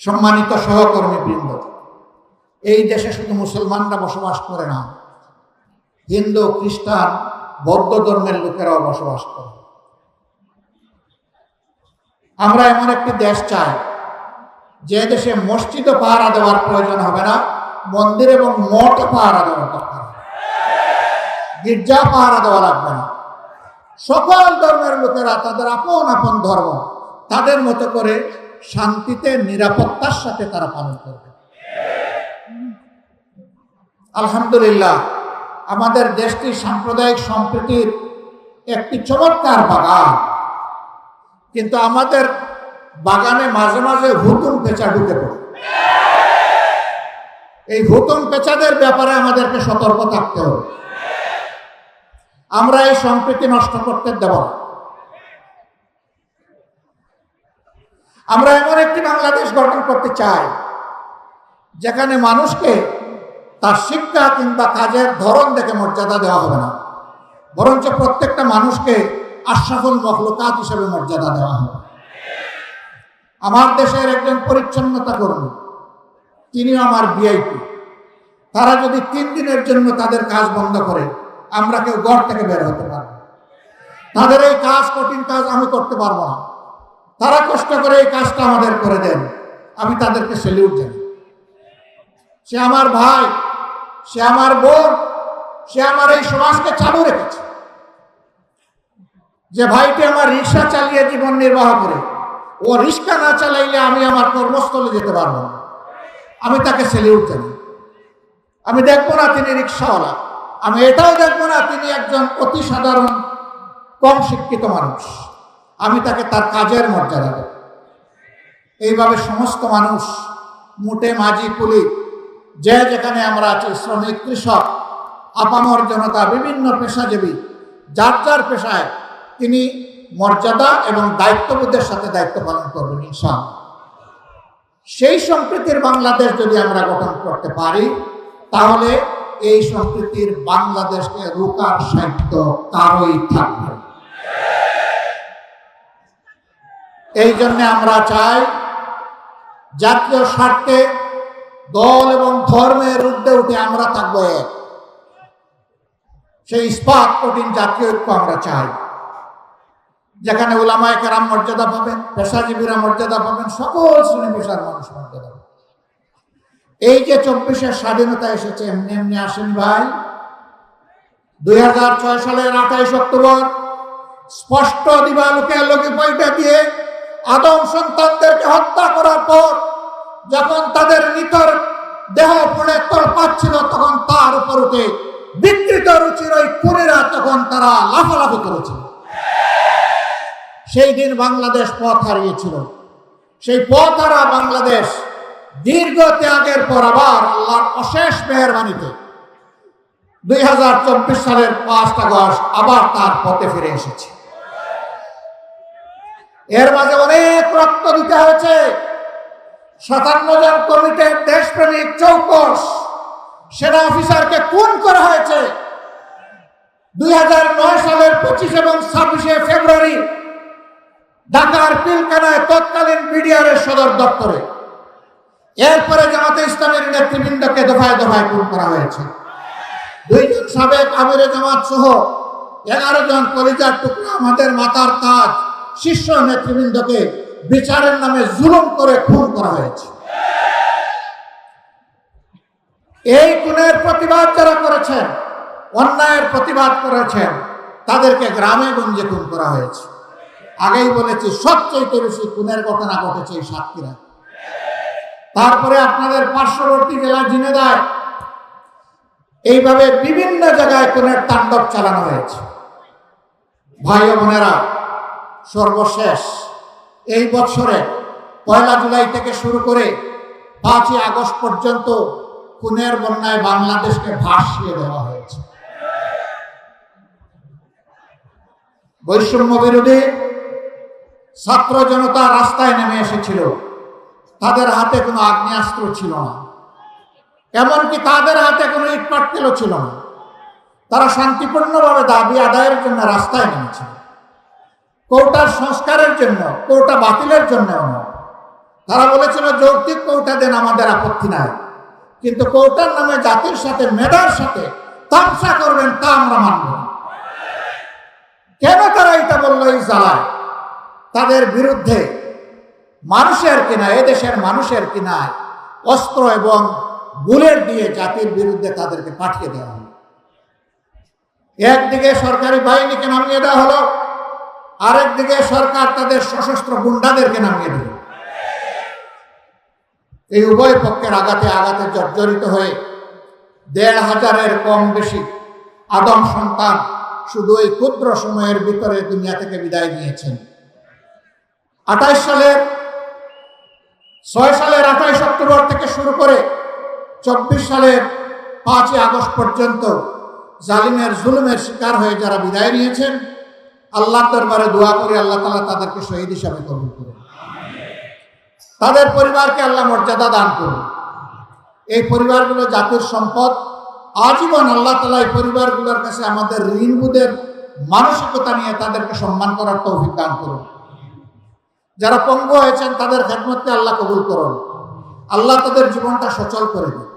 সম্মানিত সহকর্মী বৃন্দ, এই দেশে শুধু মুসলমানরা বসবাস করে না, হিন্দু, খ্রিস্টান, বৌদ্ধ ধর্মের লোকেরাও বসবাস করে আমরা এমন একটি দেশ চাই, যে দেশে মসজিদও পাহারা দেওয়ার প্রয়োজন হবে না, মন্দির এবং মঠ পাহারা দেওয়ার দরকার। গির্জা পাহারা দেওয়া লাগবে না সকল ধর্মের লোকেরা তাদের আপন আপন ধর্ম, তাদের মতো করে শান্তিতে, নিরাপত্তার সাথে তারা পালন করবে। আলহামদুলিল্লাহ, আমাদের দেশটির সাম্প্রদায়িক সম্প্রীতির একটি চমৎকার বাগান। কিন্তু আমাদের বাগানে মাঝে মাঝে হুতুম পেঁচা ঢুকে পড়ে। এই হুতুম পেঁচাদের ব্যাপারে আমাদেরকে সতর্ক থাকতে হবে। আমরা এই সম্প্রীতি নষ্ট করতে দেব না। আমরা এমন একটি বাংলাদেশ গঠন করতে চাই, যেখানে মানুষকে তার শিক্ষা কিংবা কাজের ধরন দেখে মর্যাদা দেওয়া হবে না। বরঞ্চ প্রত্যেকটা মানুষকে আশরাফুল মখলুকাত হিসেবে মর্যাদা দেওয়া হবে। আমার দেশের একজন পরিচ্ছন্নতা কর্মী, তিনি আমার বিআইপি তারা যদি তিন দিনের জন্য তাদের কাজ বন্ধ করে, আমরা কেউ ঘর থেকে বের হতে পারব তাদের এই কাজ, কঠিন কাজ আমি করতে পারব না। তারা কষ্ট করে এই কাজটা আমাদের করে দেন। আমি তাদেরকে সেলিউট জানি সে আমার ভাই, সে আমার বোন, সে আমার এই সমাজকে চালু রেখেছে। যে ভাইটি আমার রিক্সা চালিয়ে জীবন নির্বাহ করে, ও রিক্সা না চালাইলে আমি আমার কর্মস্থলে যেতে পারব না। আমি তাকে সেলিউট জানি আমি দেখব না তিনি রিক্সাওয়ালা। আমি এটাও দেখব না তিনি একজন অতি সাধারণ, কম শিক্ষিত মানুষ। আমি তাকে তার কাজের মর্যাদা দেব এইভাবে সমস্ত মানুষ মুটে মাঝি কুলি যে যেখানে আমরা আছি, শ্রমিক, কৃষক, আপামর জনতা, বিভিন্ন পেশাজীবী, যার যার পেশায় তিনি মর্যাদা এবং দায়িত্ববোধের সাথে দায়িত্ব পালন করবেন, ইনশাআল্লাহ সেই সম্প্রীতির বাংলাদেশ যদি আমরা গঠন করতে পারি, তাহলে এই সম্প্রীতির বাংলাদেশকে রোকার সাহিত্য কারোই থাকবে। এই জন্য আমরা চাই জাতীয় স্বার্থে দল এবং ধর্মের ঊর্ধ্বে উঠে আমরা থাকব এক। সেই ইস্পাত কঠিন জাতীয় ঐক্য আমরা চাই। যেখানে ওলামায় কেরাম মর্যাদা পাবেন, পেশাজীবীরা মর্যাদা পাবেন, সকল শ্রেণি পেশার মানুষ মর্যাদা পাবেন। এই যে চব্বিশের স্বাধীনতা এসেছে, এমনি এমনি আসেন ভাই। দুই হাজার ছয় সালের আঠাইশ অক্টোবর স্পষ্ট দিবালোকে লোকে পয়টা দিয়ে আদম সন্তানদেরকে হত্যা করার পর যখন তাদের নিতর দেহ পড়ে পাচ্ছিল তখন তার উপর উঠে বিকৃত রুচির ওই কুরেরা তখন তারা লাফালাফি করেছিল। সেই দিন বাংলাদেশ পথ হারিয়েছিল। সেই পথ হারা বাংলাদেশ দীর্ঘ ত্যাগের পর আবার আল্লাহর অশেষ মেহরবানিতে দুই হাজার চব্বিশ সালের পাঁচ আগস্ট আবার তার পথে ফিরে এসেছে। এর মাঝে অনেক রক্ত দিতে হয়েছে। সাতান্ন জন কমিটির দেশপ্রেমিক চৌকস সেনা অফিসারকে খুন করা হয়েছে। দুই হাজার নয় সালের পঁচিশ এবং ছাব্বিশে ফেব্রুয়ারি ঢাকার পিলখানায় তৎকালীন বিডিআরের সদর দপ্তরে। এরপরে জামাতে ইসলামের নেতৃবৃন্দকে দফায় দফায় খুন করা হয়েছে। দুইজন সাবেক আমিরে জামাত সহ এগারো জন কলিজার টুকরা আমাদের মাতার তাজ। শীর্ষ নেতৃবৃন্দকে বিচারের নামে জুলুম করে খুন করা হয়েছে। এই খুনের প্রতিবাদ যারা করেছেন, অন্যায়ের প্রতিবাদ করেছেন, তাদেরকে গ্রামে গঞ্জে খুন করা হয়েছে। আগেই বলেছি সবচেয়ে বেশি খুনের ঘটনা ঘটেছে এই সাতক্ষীরা তারপরে আপনাদের পার্শ্ববর্তী জেলা ঝিনেদায় এইভাবে বিভিন্ন জায়গায় খুনের তাণ্ডব চালানো হয়েছে। ভাই বোনেরা সর্বশেষ। এই বছরে পয়লা জুলাই থেকে শুরু করে পাঁচই আগস্ট পর্যন্ত খুনের বন্যায় বাংলাদেশকে ভাসিয়ে দেওয়া হয়েছে। বৈষম্য বিরোধী ছাত্র জনতা রাস্তায় নেমে এসেছিল। তাদের হাতে কোনো আগ্নেয়াস্ত্র ছিল না। এমনকি তাদের হাতে কোনো ইট পাটকেলও ছিল না। তারা শান্তিপূর্ণভাবে দাবি আদায়ের জন্য রাস্তায় নেমেছিল। কোর্টার সংস্কারের জন্য কোর্টা বাতিলের জন্য নয় তারা বলেছিল, যৌক্তিক কৌটা দেন, আমাদের আপত্তি নাই। কিন্তু কৌটার নামে জাতির সাথে, মেধার সাথে তামসা করবেন তা আমরা মানব কেন তারা এটা বলল এই জ্বালায়? তাদের বিরুদ্ধে মানুষের কিনা, এদেশের মানুষের কিনায় অস্ত্র এবং বুলেট দিয়ে জাতির বিরুদ্ধে তাদেরকে পাঠিয়ে দেওয়া হলো। একদিকে সরকারি বাহিনীকে নামিয়ে দেওয়া হলো আরেকদিকে সরকার তাদের সশস্ত্র গুন্ডাদেরকে নামিয়ে দিল। এই উভয় পক্ষের আঘাতে আঘাতে জর্জরিত হয়ে দেড় হাজারের কম বেশি আদম সন্তান শুধু এই ক্ষুদ্র সময়ের ভিতরে দুনিয়া থেকে বিদায় নিয়েছেন। আঠাইশ সালের, ছয় সালের আঠাইশ অক্টোবর থেকে শুরু করে চব্বিশ সালের পাঁচই আগস্ট পর্যন্ত জালিমের জুলুমের শিকার হয়ে যারা বিদায় নিয়েছেন আল্লাহ দরবারে দোয়া করে আল্লাহ তালা তাদেরকে শহীদ হিসাবে কবুল করুন। তাদের পরিবারকে আল্লাহ মর্যাদা দান করুন। এই পরিবারগুলো জাতির সম্পদ। আজীবন আল্লাহ তালা এই পরিবারগুলোর কাছে আমাদের ঋণবোধের মানসিকতা নিয়ে তাদেরকে সম্মান করার তৌফিক দান করুন। যারা পঙ্গু হয়েছেন, তাদের খেদমতকে আল্লাহ কবুল করুন। আল্লাহ তাদের জীবনটা সচল করে দিন।